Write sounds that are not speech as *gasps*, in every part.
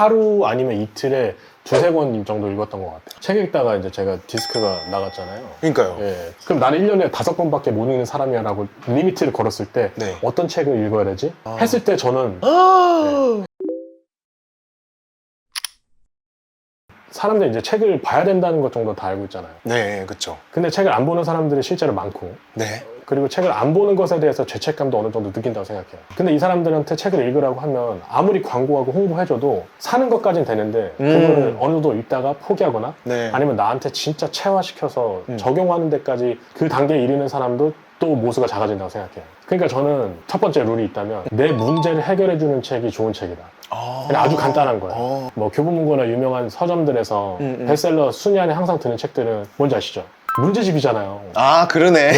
하루 아니면 이틀에 두세 권 정도 읽었던 것 같아요. 책 읽다가 이제 제가 디스크가 나갔잖아요. 그러니까요. 예. 그럼 나는 1년에 다섯 권밖에 못 읽는 사람이야라고 리미트를 걸었을 때 네. 어떤 책을 읽어야 되지? 아. 했을 때 저는 아~ 사람들이 이제 책을 봐야 된다는 것 정도 다 알고 있잖아요. 네, 그쵸. 근데 책을 안 보는 사람들이 실제로 많고 네. 그리고 책을 안 보는 것에 대해서 죄책감도 어느 정도 느낀다고 생각해요. 근데 이 사람들한테 책을 읽으라고 하면 아무리 광고하고 홍보해줘도 사는 것까진 되는데 음. 그거를 어느 정도 읽다가 포기하거나 네. 아니면 나한테 진짜 체화시켜서 음. 적용하는 데까지 그 단계에 이르는 사람도 또 모수가 작아진다고 생각해요. 그러니까 저는 첫 번째 룰이 있다면 내 문제를 해결해주는 책이 좋은 책이다. 아~ 그냥 아주 간단한 거예요. 어. 뭐 교보문고나 유명한 서점들에서 음, 음. 베스트셀러 순위 안에 항상 드는 책들은 뭔지 아시죠? 문제집이잖아요. 아, 그러네.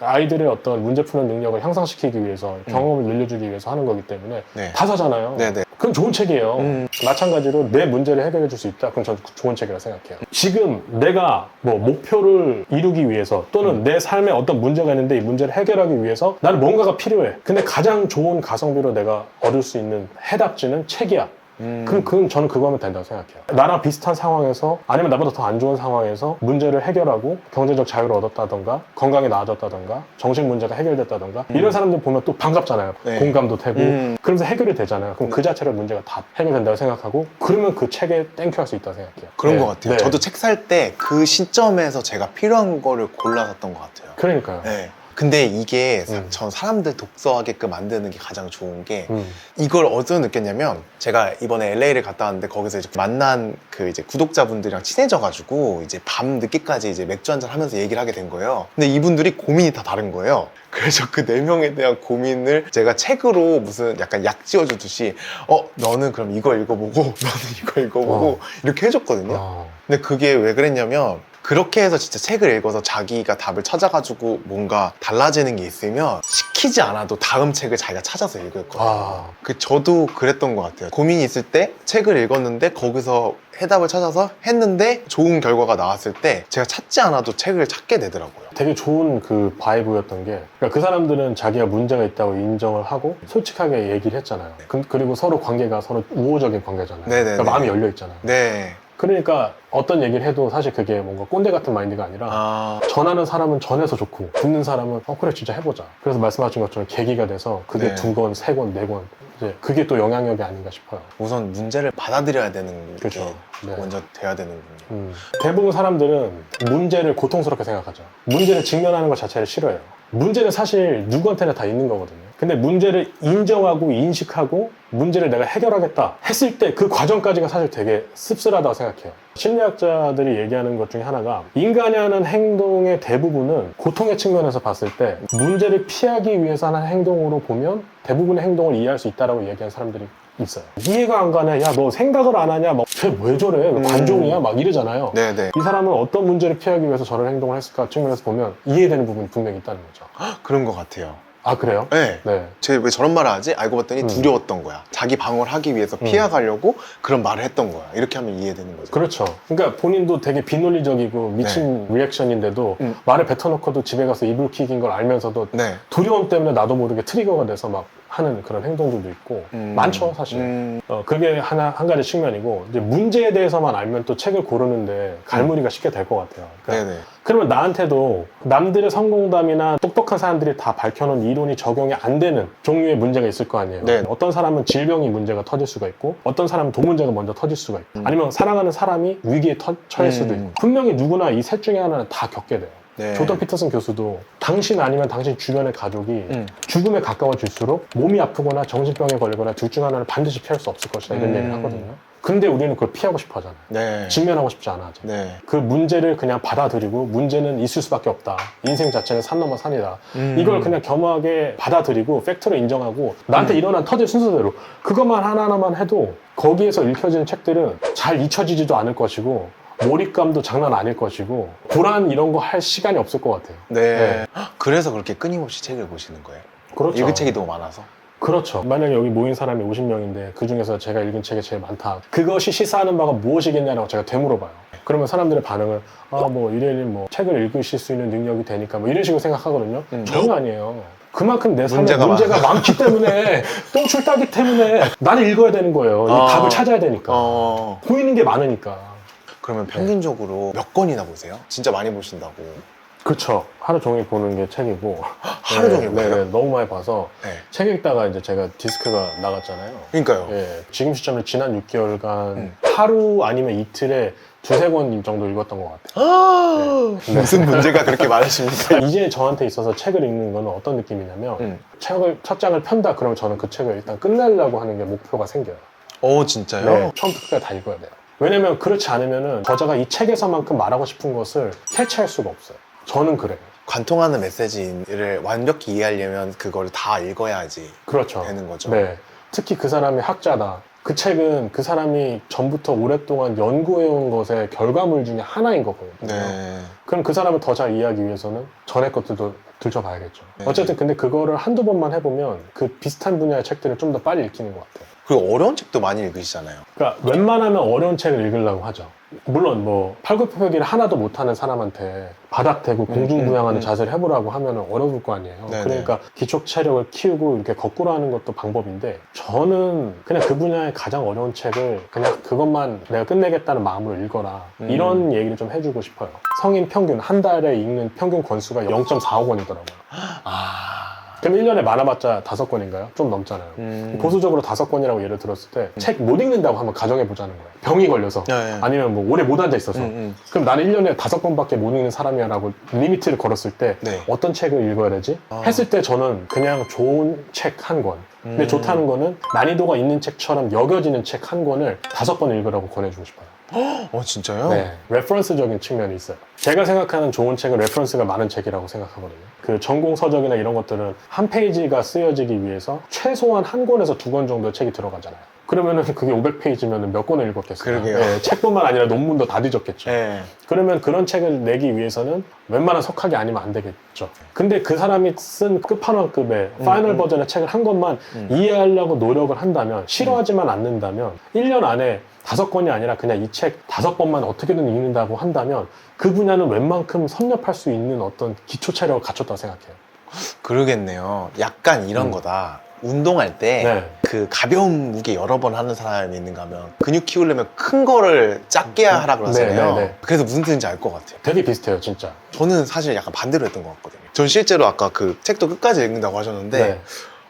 아이들의 어떤 문제 푸는 능력을 향상시키기 위해서 경험을 늘려주기 위해서 하는 거기 때문에 음. 네. 다 사잖아요. 네네. 그건 좋은 책이에요. 음. 마찬가지로 내 문제를 해결해 줄 수 있다. 그럼 저는 좋은 책이라 생각해요. 지금 내가 뭐 목표를 이루기 위해서 또는 음. 내 삶에 어떤 문제가 있는데 이 문제를 해결하기 위해서 나는 뭔가가 필요해. 근데 가장 좋은 가성비로 내가 얻을 수 있는 해답지는 책이야. 음. 그럼 그건 저는 그거 하면 된다고 생각해요. 나랑 비슷한 상황에서 아니면 나보다 더 안 좋은 상황에서 문제를 해결하고 경제적 자유를 얻었다던가 건강이 나아졌다던가 정신 문제가 해결됐다던가 이런 사람들 보면 또 반갑잖아요. 네. 공감도 되고 음. 그러면서 해결이 되잖아요. 그럼 그 자체로 문제가 다 해결된다고 생각하고 그러면 그 책에 땡큐할 수 있다고 생각해요. 그런 네. 것 같아요. 네. 저도 책 살 때 그 시점에서 제가 필요한 거를 골라 샀던 것 같아요. 그러니까요. 네. 근데 이게 사- 음. 전 사람들 독서하게끔 만드는 게 가장 좋은 게 음. 이걸 어디서 느꼈냐면 제가 이번에 LA를 갔다 왔는데 거기서 이제 만난 그 이제 구독자분들이랑 친해져가지고 이제 밤 늦게까지 이제 맥주 한잔 하면서 얘기를 하게 된 거예요. 근데 이분들이 고민이 다 다른 거예요. *laughs* 그래서 그 네 명에 대한 고민을 제가 책으로 무슨 약간 약 지어주듯이 어 너는 그럼 이거 읽어보고 *laughs* 너는 이거 읽어보고 와. 이렇게 해줬거든요. 어. 근데 그게 왜 그랬냐면 그렇게 해서 진짜 책을 읽어서 자기가 답을 찾아가지고 뭔가 달라지는 게 있으면 시키지 않아도 다음 책을 자기가 찾아서 읽을 거예요. 아, 그 저도 그랬던 것 같아요. 고민이 있을 때 책을 읽었는데 거기서 해답을 찾아서 했는데 좋은 결과가 나왔을 때 제가 찾지 않아도 책을 찾게 되더라고요. 되게 좋은 그 바이브였던 게 그러니까 그 사람들은 자기가 문제가 있다고 인정을 하고 솔직하게 얘기를 했잖아요. 그, 리고 서로 관계가 서로 우호적인 관계잖아요. 네네네. 그러니까 마음이 열려 있잖아요. 네. 그러니까 어떤 얘기를 해도 사실 그게 뭔가 꼰대 같은 마인드가 아니라 아, 전하는 사람은 전해서 좋고 듣는 사람은 어 그래 진짜 해보자 그래서 말씀하신 것처럼 계기가 돼서 그게 네. 두 권, 세 권, 네 권 이제 그게 또 영향력이 아닌가 싶어요 우선 문제를 받아들여야 되는 게 그렇죠. 네. 먼저 돼야 되는군요. 음. 대부분 사람들은 문제를 고통스럽게 생각하죠 문제를 직면하는 것 자체를 싫어해요 문제는 사실 누구한테나 다 있는 거거든요. 근데 문제를 인정하고 인식하고 문제를 내가 해결하겠다 했을 때 그 과정까지가 사실 되게 씁쓸하다고 생각해요. 심리학자들이 얘기하는 것 중에 하나가 인간이 하는 행동의 대부분은 고통의 측면에서 봤을 때 문제를 피하기 위해서 하는 행동으로 보면 대부분의 행동을 이해할 수 있다라고 얘기하는 사람들이 있어요 이해가 안 가네 야 너 생각을 안 하냐 막 쟤왜 저래 음. 관종이야 막 이러잖아요 네네. 이 사람은 어떤 문제를 피하기 위해서 저런 행동을 했을까 측면에서 보면 이해되는 부분이 분명히 있다는 거죠. 그런 것 같아요. 아, 그래요? 네. 네. 쟤왜 저런 말을 하지? 알고 봤더니 음. 두려웠던 거야. 자기 방어를 하기 위해서 음. 피해가려고 그런 말을 했던 거야. 이렇게 하면 이해되는 거죠. 그렇죠. 그러니까 본인도 되게 비논리적이고 미친 리액션인데도 네. 음. 말을 뱉어놓고도 집에 가서 이불킥인 걸 알면서도 네. 두려움 때문에 나도 모르게 트리거가 돼서 막 하는 그런 행동들도 있고 음. 많죠, 사실. 음. 어, 그게 하나, 한 가지 측면이고 이제 문제에 대해서만 알면 또 책을 고르는데 갈무리가 쉽게 될 것 같아요. 그러니까 네네. 그러면 나한테도 남들의 성공담이나 똑똑한 사람들이 다 밝혀놓은 이론이 적용이 안 되는 종류의 문제가 있을 거 아니에요. 네. 어떤 사람은 질병이 문제가 터질 수가 있고, 어떤 사람은 돈 문제가 먼저 터질 수가 있고, 음. 아니면 사랑하는 사람이 위기에 터- 처할 수도 음. 있고, 분명히 누구나 이 셋 중에 하나는 다 겪게 돼요. 네. 조던 피터슨 교수도 당신 아니면 당신 주변의 가족이 음. 죽음에 가까워질수록 몸이 아프거나 정신병에 걸리거나 둘 중 하나를 반드시 피할 수 없을 것이다 이런 음. 얘기를 하거든요. 근데 우리는 그걸 피하고 싶어 하잖아요. 네. 직면하고 싶지 않아 하죠. 네. 그 문제를 그냥 받아들이고 문제는 있을 수밖에 없다. 인생 자체는 산 넘어 산이다. 음. 이걸 그냥 겸허하게 받아들이고 팩트로 인정하고 나한테 음. 일어난 터질 순서대로 그것만 하나하나만 해도 거기에서 읽혀지는 책들은 잘 잊혀지지도 않을 것이고 몰입감도 장난 아닐 것이고 고란 이런 거 할 시간이 없을 것 같아요. 네. 네. 헉, 그래서 그렇게 끊임없이 책을 보시는 거예요. 그렇죠. 읽은 책이 너무 많아서. 그렇죠. 만약에 여기 모인 사람이 50명인데 그 중에서 제가 읽은 책이 제일 많다. 그것이 시사하는 바가 무엇이겠냐라고 제가 되물어봐요. 그러면 사람들의 반응은 아뭐 이래님 뭐 책을 읽으실 수 있는 능력이 되니까 뭐 이런 식으로 생각하거든요. 음. 전혀 아니에요. 그만큼 내 삶에 문제가 문제가, 많기 때문에 *laughs* 똥줄 따기 때문에 나는 읽어야 되는 거예요. 이 어. 답을 찾아야 되니까. 어. 보이는 게 많으니까. 그러면 평균적으로 몇 권이나 보세요? 진짜 많이 보신다고. 그쵸. 하루 종일 보는 게 책이고. *gasps* 하루 네, 종일 네, 보세요? 네, 너무 많이 봐서 네. 책 읽다가 이제 제가 디스크가 나갔잖아요. 그러니까요. 예, 지금 시점에 지난 6개월간 음. 하루 아니면 이틀에 두세 권 정도 읽었던 것 같아요. 아, 네. 무슨 문제가 그렇게 많으십니까? *laughs* 이제 저한테 있어서 책을 읽는 거는 어떤 느낌이냐면 음. 책을 첫 장을 편다 그러면 저는 그 책을 일단 끝내려고 하는 게 목표가 생겨요. 어, 진짜요? 네, 처음부터 끝까지 다 읽어야 돼요. 왜냐면 그렇지 않으면은 저자가 이 책에서만큼 말하고 싶은 것을 캐치할 수가 없어요. 저는 그래요. 관통하는 메시지를 완벽히 이해하려면 그걸 다 읽어야지 그렇죠. 되는 거죠. 네. 특히 그 사람이 학자다. 그 책은 그 사람이 전부터 오랫동안 연구해온 것의 결과물 중에 하나인 거거든요. 네. 그럼 그 사람을 더 잘 이해하기 위해서는 전의 것들도 들춰봐야겠죠. 네. 어쨌든 근데 그거를 한두 번만 해보면 그 비슷한 분야의 책들을 좀 더 빨리 읽히는 것 같아요. 그리고 어려운 책도 많이 읽으시잖아요. 그러니까 웬만하면 어려운 책을 읽으려고 하죠. 물론 뭐 팔굽혀펴기를 하나도 못하는 사람한테 바닥 대고 공중부양하는 음, 음. 자세를 해보라고 하면 어려울 거 아니에요. 네네. 그러니까 기초 체력을 키우고 이렇게 거꾸로 하는 것도 방법인데 저는 그냥 그 분야의 가장 어려운 책을 그냥 그것만 내가 끝내겠다는 마음으로 읽어라 음. 이런 얘기를 좀 해주고 싶어요. 성인 평균 한 달에 읽는 평균 권수가 0.45 권이더라고요. 아. 그럼 1년에 많아봤자 다섯 권인가요? 좀 넘잖아요. 음. 보수적으로 다섯 권이라고 예를 들었을 때 책 못 읽는다고 한번 가정해 보자는 거예요. 병이 걸려서 네, 네. 아니면 뭐 오래 못 앉아 있어서 음, 음. 그럼 나는 1년에 다섯 권밖에 못 읽는 사람이야라고 리미트를 걸었을 때 네. 어떤 책을 읽어야 되지? 아. 했을 때 저는 그냥 좋은 책 한 권. 근데 음. 좋다는 거는 난이도가 있는 책처럼 여겨지는 책 한 권을 다섯 권 읽으라고 권해주고 싶어요. 어, 진짜요? 네. 레퍼런스적인 측면이 있어요. 제가 생각하는 좋은 책은 레퍼런스가 많은 책이라고 생각하거든요. 그 전공 서적이나 이런 것들은 한 페이지가 쓰여지기 위해서 최소한 한 권에서 두 권 정도의 책이 들어가잖아요. 그러면은 그게 500페이지면 몇 권을 읽었겠어요? 그러게요. 네, 책뿐만 아니라 논문도 다 뒤졌겠죠. 네. 그러면 그런 책을 내기 위해서는 웬만한 석학이 아니면 안 되겠죠. 근데 그 사람이 쓴 끝판왕급의 음, 파이널 음. 버전의 책을 한 권만 음. 이해하려고 노력을 한다면, 싫어하지만 않는다면, 1년 안에 다섯 권이 아니라 그냥 이 책 다섯 번만 어떻게든 읽는다고 한다면, 그 분야는 웬만큼 섭렵할 수 있는 어떤 기초 체력을 갖췄다고 생각해요. 그러겠네요. 약간 이런 음. 거다. 운동할 때 네. 그 가벼운 무게 여러 번 하는 사람이 있는가 하면 근육 키우려면 큰 거를 작게 하라 그러잖아요. 네, 네, 네. 그래서 무슨 뜻인지 알 것 같아요. 되게 비슷해요, 진짜. 저는 사실 약간 반대로 했던 것 같거든요. 전 실제로 아까 그 책도 끝까지 읽는다고 하셨는데 네.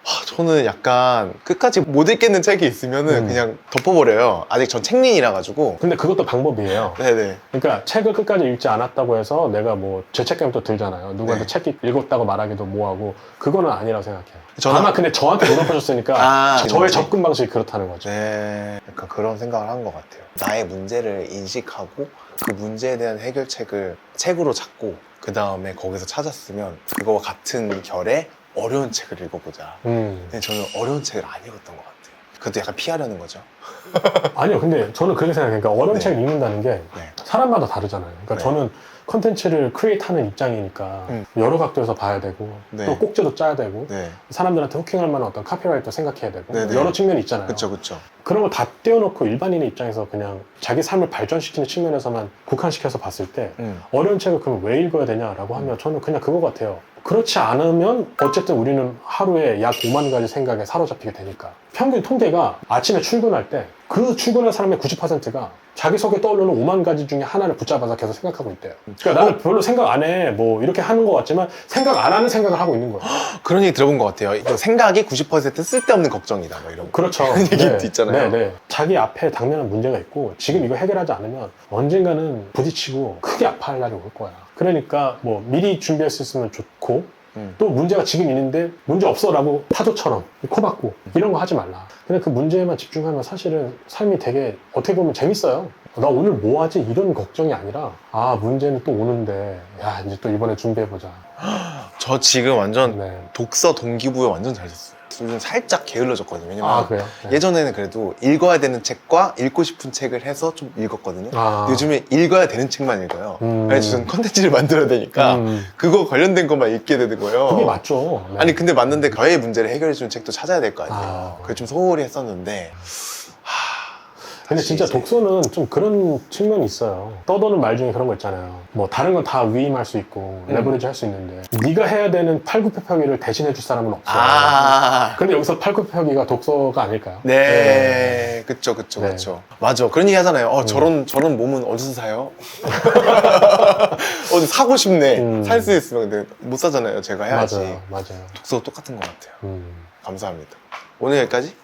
아, 저는 약간 끝까지 못 읽겠는 책이 있으면은 음. 그냥 덮어버려요. 아직 전 책린이라 가지고. 근데 그것도 방법이에요. 네네. 그러니까 책을 끝까지 읽지 않았다고 해서 내가 뭐 죄책감이 또 들잖아요. 누구한테 네. 책 읽었다고 말하기도 뭐하고 그거는 아니라고 생각해요. 저는- 다만 근데 저한테 물어보셨으니까 *laughs* 아, 저의. 접근 방식이 그렇다는 거죠. 네. 약간 그런 생각을 한 것 같아요. 나의 문제를 인식하고 그 문제에 대한 해결책을 책으로 찾고 그 다음에 거기서 찾았으면 그거와 같은 결의 어려운 책을 읽어보자. 음. 근데 저는 어려운 책을 안 읽었던 것 같아요. 그것도 약간 피하려는 거죠. *laughs* 아니요, 근데 저는 그렇게 생각해요. 그러니까 어려운 네. 책을 읽는다는 게 네. 사람마다 다르잖아요. 그러니까 네. 저는 컨텐츠를 크리에이트하는 입장이니까 음. 여러 각도에서 봐야 되고 네. 또 꼭지도 짜야 되고 네. 사람들한테 후킹할 만한 어떤 카피라이터 생각해야 되고 네, 네. 여러 측면이 있잖아요. 그쵸, 그쵸. 그런 걸 다 떼어놓고 일반인의 입장에서 그냥 자기 삶을 발전시키는 측면에서만 국한시켜서 봤을 때 음. 어려운 책을 그럼 왜 읽어야 되냐라고 하면 저는 그냥 그거 같아요. 그렇지 않으면 어쨌든 우리는 하루에 약 5만 가지 생각에 사로잡히게 되니까. 평균 통계가 아침에 출근할 때 그 출근할 사람의 90%가 자기 속에 떠오르는 5만 가지 중에 하나를 붙잡아서 계속 생각하고 있대요. 그러니까 나는 별로 생각 안 해. 뭐 이렇게 하는 것 같지만 생각 안 하는 생각을 하고 있는 거예요. *gasps* 그런 얘기 들어본 것 같아요. 이거 생각이 90% 쓸데없는 걱정이다. 뭐 이런 거. 그렇죠. *laughs* 그런 얘기도 있잖아요. 네, 네. 자기 앞에 당면한 문제가 있고 지금 이거 해결하지 않으면 언젠가는 부딪히고 크게 아파할 날이 올 거야. 그러니까 뭐 미리 준비할 수 있으면 좋고 음. 또 문제가 지금 있는데 문제 없어라고 타조처럼 코 박고 이런 거 하지 말라. 근데 그 문제에만 집중하면 사실은 삶이 되게 어떻게 보면 재밌어요. 나 오늘 뭐 하지? 이런 걱정이 아니라 아 문제는 또 오는데 야 이제 또 이번에 준비해 보자. 저 지금 완전 네. 독서 동기부여 완전 잘 됐어요. 요즘 살짝 게을러졌거든요. 왜냐면 아 그래요? 네. 예전에는 그래도 읽어야 되는 책과 읽고 싶은 책을 해서 좀 읽었거든요. 아. 요즘에 읽어야 되는 책만 읽어요. 음. 그래서 저는 컨텐츠를 *laughs* 만들어야 되니까 음, 그거 관련된 것만 읽게 되는 거예요. 그게 맞죠. 네. 아니 근데 맞는데 저의 문제를 해결해 주는 책도 찾아야 될 거 아니에요. 아. 그게 좀 소홀히 했었는데 하... 근데 진짜 이제- 독서는 좀 그런 측면이 있어요. 떠도는 말 중에 그런 거 있잖아요. 뭐 다른 건 다 위임할 수 있고 음. 레버리지 할 수 있는데 네가 해야 되는 팔굽혀펴기를 대신해 줄 사람은 없어. 아. 근데 여기서 팔굽혀펴기가 독서가 아닐까요? 네, 그쵸, 그쵸, 네. 그쵸. 맞아. 그런 얘기 하잖아요. 어, 저런, 저런 몸은 어디서 사요? *laughs* 어디 사고 싶네. 음. 살수 있으면. 근데 못 사잖아요. 제가 해야지. 맞아요, 맞아요. 독서 똑같은 것 같아요. 음. 감사합니다. 오늘 여기까지?